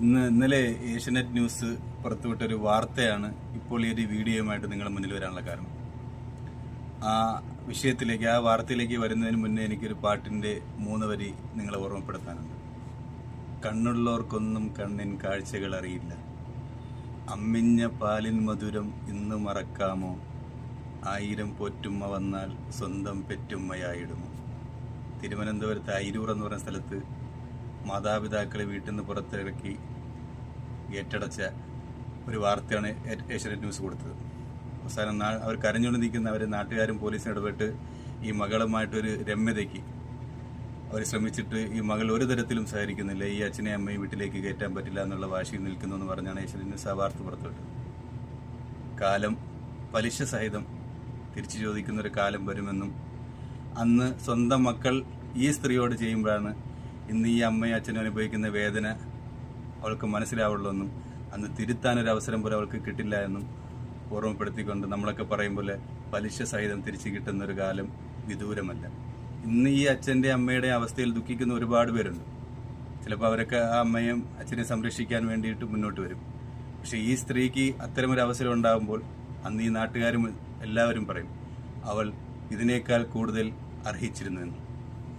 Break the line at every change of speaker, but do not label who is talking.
ഇന്ന് ഇന്നലെ ഏഷ്യനെറ്റ് ന്യൂസ് പുറത്തുവിട്ടൊരു വാർത്തയാണ് ഇപ്പോൾ ഈ ഒരു വീഡിയോയുമായിട്ട് നിങ്ങളുടെ മുന്നിൽ വരാനുള്ള കാരണം. ആ വിഷയത്തിലേക്ക് ആ വാർത്തയിലേക്ക് വരുന്നതിന് മുന്നേ എനിക്കൊരു പാട്ടിന്റെ മൂന്ന് വരി നിങ്ങളെ ഓർമ്മപ്പെടുത്താനുണ്ട്. കണ്ണുള്ളവർക്കൊന്നും കണ്ണിൻ കാഴ്ചകൾ അറിയില്ല. അമ്മിഞ്ഞ പാലിൻ മധുരം ഇന്ന് മറക്കാമോ? ആയിരം പോറ്റുമ്മ വന്നാൽ സ്വന്തം പെറ്റുമ്മയായിടുമോ? തിരുവനന്തപുരത്ത് അയിരൂർ എന്ന് പറയുന്ന സ്ഥലത്ത് മാതാപിതാക്കളെ വീട്ടിൽ നിന്ന് പുറത്തിറക്കി ഏറ്റടച്ച ഒരു വാർത്തയാണ് ഏഷ്യാനെറ്റ് ന്യൂസ് കൊടുത്തത്. അവസാനം നാ- അവർ കരഞ്ഞുകൊണ്ട് നിൽക്കുന്ന അവർ നാട്ടുകാരും പോലീസും ഇടപെട്ട് ഈ മകളുമായിട്ടൊരു രമ്യതയ്ക്ക് അവർ ശ്രമിച്ചിട്ട് ഈ മകൾ ഒരു തരത്തിലും സഹകരിക്കുന്നില്ല. ഈ അച്ഛനെ അമ്മയും വീട്ടിലേക്ക് കയറ്റാൻ പറ്റില്ല എന്നുള്ള വാശിയിൽ നിൽക്കുന്നു എന്ന് പറഞ്ഞാണ് ഏഷ്യാനെറ്റ് ന്യൂസ് ആ വാർത്ത പുറത്തുവിട്ടത്. കാലം പലിശ സഹിതം തിരിച്ചു ചോദിക്കുന്നൊരു കാലം വരുമെന്നും അന്ന് സ്വന്തം മക്കൾ ഈ സ്ത്രീയോട് ചെയ്യുമ്പോഴാണ് ഇന്ന് ഈ അമ്മയും അച്ഛനും അനുഭവിക്കുന്ന വേദന അവൾക്ക് മനസ്സിലാവുള്ളൂ അന്ന് തിരുത്താൻ ഒരു അവസരം പോലും അവൾക്ക് കിട്ടില്ല എന്നും ഓർമ്മപ്പെടുത്തിക്കൊണ്ട് നമ്മളൊക്കെ പറയും പോലെ പലിശ സഹിതം തിരിച്ചു കിട്ടുന്ന ഒരു കാലം വിദൂരമല്ല. ഇന്ന് ഈ അച്ഛന്റെ അമ്മയുടെ അവസ്ഥയിൽ ദുഃഖിക്കുന്ന ഒരുപാട് പേരുണ്ട്. ചിലപ്പോൾ അവരൊക്കെ ആ അമ്മയും അച്ഛനെ സംരക്ഷിക്കാൻ വേണ്ടിയിട്ട് മുന്നോട്ട് വരും. പക്ഷെ ഈ സ്ത്രീക്ക് അത്തരമൊരു അവസരം ഉണ്ടാകുമ്പോൾ അന്ന് ഈ നാട്ടുകാരും എല്ലാവരും പറയും അവൾ ഇതിനേക്കാൾ കൂടുതൽ അർഹിച്ചിരുന്നു എന്ന്.